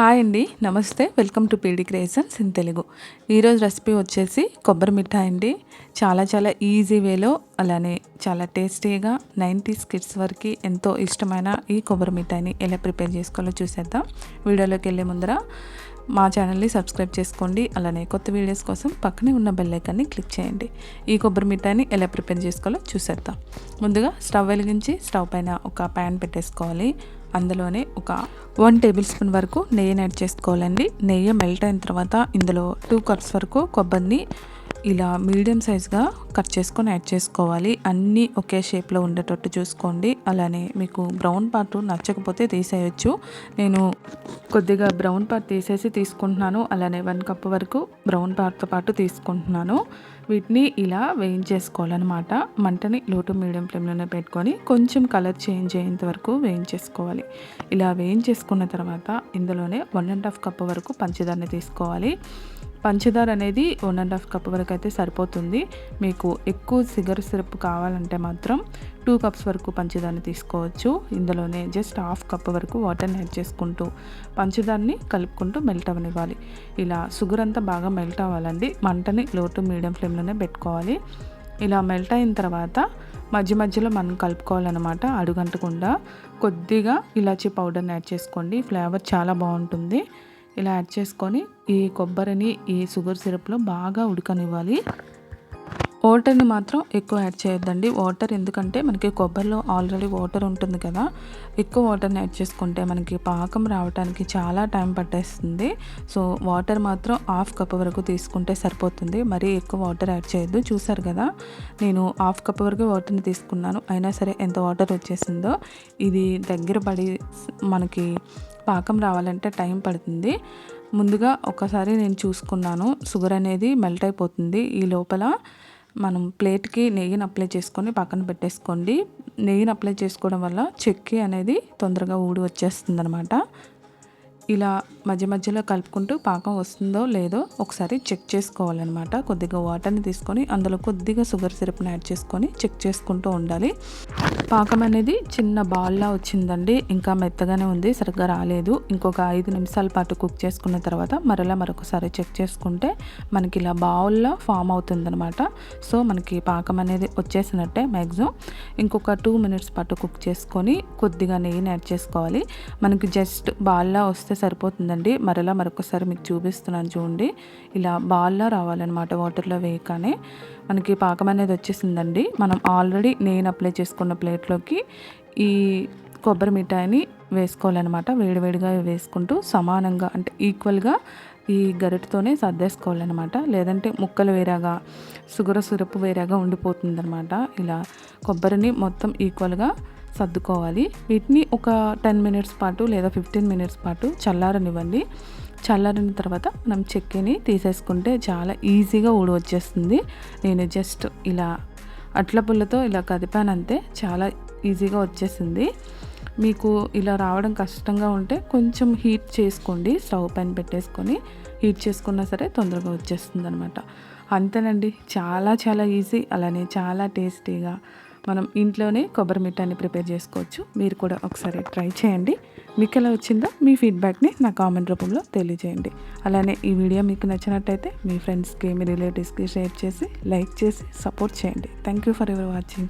Hi అండి నమస్తే. Welcome to PD creations in Telugu. ఈరోజు రెసిపీ వచ్చేసి కొబ్బరి మిఠాయి అండి. చాలా చాలా ఈజీ వేలో అలానే చాలా టేస్టీగా నైంటీస్ కిడ్స్ వరకు ఎంతో ఇష్టమైన ఈ కొబ్బరి మిఠాయిని ఎలా ప్రిపేర్ చేసుకోవాలో చూసేద్దాం. వీడియోలోకి వెళ్ళే ముందర మా ఛానల్ని సబ్స్క్రైబ్ చేసుకోండి అలానే కొత్త వీడియోస్ కోసం పక్కనే ఉన్న బెల్ ఐకాన్ని క్లిక్ చేయండి. ఈ కొబ్బరి మిఠాయిని ఎలా ప్రిపేర్ చేసుకోవాలో చూసేద్దాం. ముందుగా స్టవ్ వెలిగించి స్టవ్ పైన ఒక ప్యాన్ పెట్టేసుకోవాలి. అందులోనే ఒక వన్ టేబుల్ స్పూన్ వరకు నెయ్యిని యాడ్ చేసుకోవాలండి. నెయ్యి మెల్ట్ అయిన తర్వాత ఇందులో టూ కప్స్ వరకు కొబ్బరిని ఇలా మీడియం సైజ్గా కట్ చేసుకొని యాడ్ చేసుకోవాలి. అన్నీ ఒకే షేప్లో ఉండేటట్టు చూసుకోండి. అలానే మీకు బ్రౌన్ పార్ట్ నచ్చకపోతే తీసేయచ్చు. నేను కొద్దిగా బ్రౌన్ పార్ట్ తీసేసి తీసుకుంటున్నాను. అలానే వన్ కప్ వరకు బ్రౌన్ పార్ట్తో పాటు తీసుకుంటున్నాను. వీటిని ఇలా వేయించేసుకోవాలన్నమాట. మంటని లోటు మీడియం ఫ్లేమ్లోనే పెట్టుకొని కొంచెం కలర్ చేంజ్ అయ్యేంత వరకు వేయించేసుకోవాలి. ఇలా వేయించేసుకున్న తర్వాత ఇందులోనే వన్ అండ్ హాఫ్ కప్ వరకు పంచదారని తీసుకోవాలి. పంచదార అనేది వన్ అండ్ హాఫ్ కప్ వరకు అయితే సరిపోతుంది. మీకు ఎక్కువ సిగర్ సిరప్ కావాలంటే మాత్రం టూ కప్స్ వరకు పంచదారని తీసుకోవచ్చు. ఇందులోనే జస్ట్ హాఫ్ కప్ వరకు వాటర్ని యాడ్ చేసుకుంటూ పంచదారని కలుపుకుంటూ మెల్ట్ అవ్వనివ్వాలి ఇలా షుగర్ అంతా బాగా మెల్ట్ అవ్వాలండి. మంటని లో టు మీడియం ఫ్లేమ్లోనే పెట్టుకోవాలి. ఇలా మెల్ట్ అయిన తర్వాత మధ్య మధ్యలో మనం కలుపుకోవాలన్నమాట అడుగంటకుండా కొద్దిగా ఇలాచీ పౌడర్ని యాడ్ చేసుకోండి. ఫ్లేవర్ చాలా బాగుంటుంది. ఇలా యాడ్ చేసుకొని ఈ కొబ్బరిని ఈ షుగర్ సిరప్లో బాగా ఉడకనివ్వాలి. వాటర్ని మాత్రం ఎక్కువ యాడ్ చేయొద్దండి. వాటర్ ఎందుకంటే మనకి కొబ్బరిలో ఆల్రెడీ వాటర్ ఉంటుంది కదా ఎక్కువ వాటర్ని యాడ్ చేసుకుంటే మనకి పాకం రావడానికి చాలా టైం పట్టేస్తుంది. సో వాటర్ మాత్రం హాఫ్ కప్ వరకు తీసుకుంటే సరిపోతుంది. మరీ ఎక్కువ వాటర్ యాడ్ చేయొద్దు. చూసారు కదా నేను హాఫ్ కప్ వరకు వాటర్ని తీసుకున్నాను. అయినా సరే ఎంత వాటర్ వచ్చేసిందో ఇది దగ్గర పడి మనకి పాకం రావాలంటే టైం పడుతుంది. ముందుగా ఒకసారి నేను చూసుకున్నాను. షుగర్ అనేది మెల్ట్ అయిపోతుంది. ఈ లోపల మనం ప్లేట్కి నెయ్యిని అప్లై చేసుకొని పక్కన పెట్టేసుకోండి. నెయ్యిని అప్లై చేసుకోవడం వల్ల చెక్కి అనేది తొందరగా ఊడి వచ్చేస్తుంది అనమాట ఇలా మధ్య మధ్యలో కలుపుకుంటూ పాకం వస్తుందో లేదో ఒకసారి చెక్ చేసుకోవాలన్నమాట. కొద్దిగా వాటర్ని తీసుకొని అందులో కొద్దిగా షుగర్ సిరప్ని యాడ్ చేసుకొని చెక్ చేసుకుంటూ ఉండాలి. పాకం అనేది చిన్న బాల్లా వచ్చిందండి. ఇంకా మెత్తగానే ఉంది సరిగ్గా రాలేదు. ఇంకొక ఐదు నిమిషాల పాటు కుక్ చేసుకున్న తర్వాత మరలా మరొకసారి చెక్ చేసుకుంటే మనకి ఇలా బావుల్లో ఫామ్ అవుతుందనమాట సో మనకి పాకం అనేది వచ్చేసినట్టే మ్యాక్సిమం ఇంకొక టూ మినిట్స్ పాటు కుక్ చేసుకొని కొద్దిగా నెయ్యిని యాడ్ చేసుకోవాలి. మనకి జస్ట్ బాల్లా వస్తే సరిపోతుందండి. మరలా మరొకసారి మీకు చూపిస్తున్నాను చూడండి. ఇలా బాల్లా రావాలన్నమాట వాటర్లో వేయగానే. మనకి పాకం అనేది వచ్చేసిందండి. మనం ఆల్రెడీ నేను అప్లై చేసుకున్న ప్లేట్లోకి ఈ కొబ్బరి మిఠాయిని వేసుకోవాలన్నమాట. వేడివేడిగా వేసుకుంటూ సమానంగా అంటే ఈక్వల్గా ఈ గరిటతోనే సర్దేసుకోవాలన్నమాట. లేదంటే ముక్కలు వేరేగా సుగర సురపు వేరేగా ఉండిపోతుందన్నమాట. ఇలా కొబ్బరిని మొత్తం ఈక్వల్గా సర్దుకోవాలి. వీటిని ఒక టెన్ మినిట్స్ పాటు లేదా ఫిఫ్టీన్ మినిట్స్ పాటు చల్లారనివ్వండి. చల్లారిన తర్వాత మనం చెక్కని తీసేసుకుంటే చాలా ఈజీగా ఊడి వచ్చేస్తుంది. నేను జస్ట్ ఇలా అట్ల పుల్లతో ఇలా కదిపానంతే చాలా ఈజీగా వచ్చేసింది. మీకు ఇలా రావడం కష్టంగా ఉంటే కొంచెం హీట్ చేసుకోండి. స్టవ్ పైన పెట్టేసుకొని హీట్ చేసుకున్నా సరే తొందరగా వచ్చేస్తుంది అనమాట అంతేనండి. చాలా చాలా ఈజీ. అలానే చాలా టేస్టీగా మనం ఇంట్లోనే కొబ్బరి మిఠాన్ని ప్రిపేర్ చేసుకోవచ్చు. మీరు కూడా ఒకసారి ట్రై చేయండి. మీకు ఎలా వచ్చిందో మీ ఫీడ్బ్యాక్ని నా కామెంట్ రూపంలో తెలియజేయండి. అలానే ఈ వీడియో మీకు నచ్చినట్టయితే మీ ఫ్రెండ్స్కి మీ రిలేటివ్స్కి షేర్ చేసి లైక్ చేసి సపోర్ట్ చేయండి. Thank you for ever watching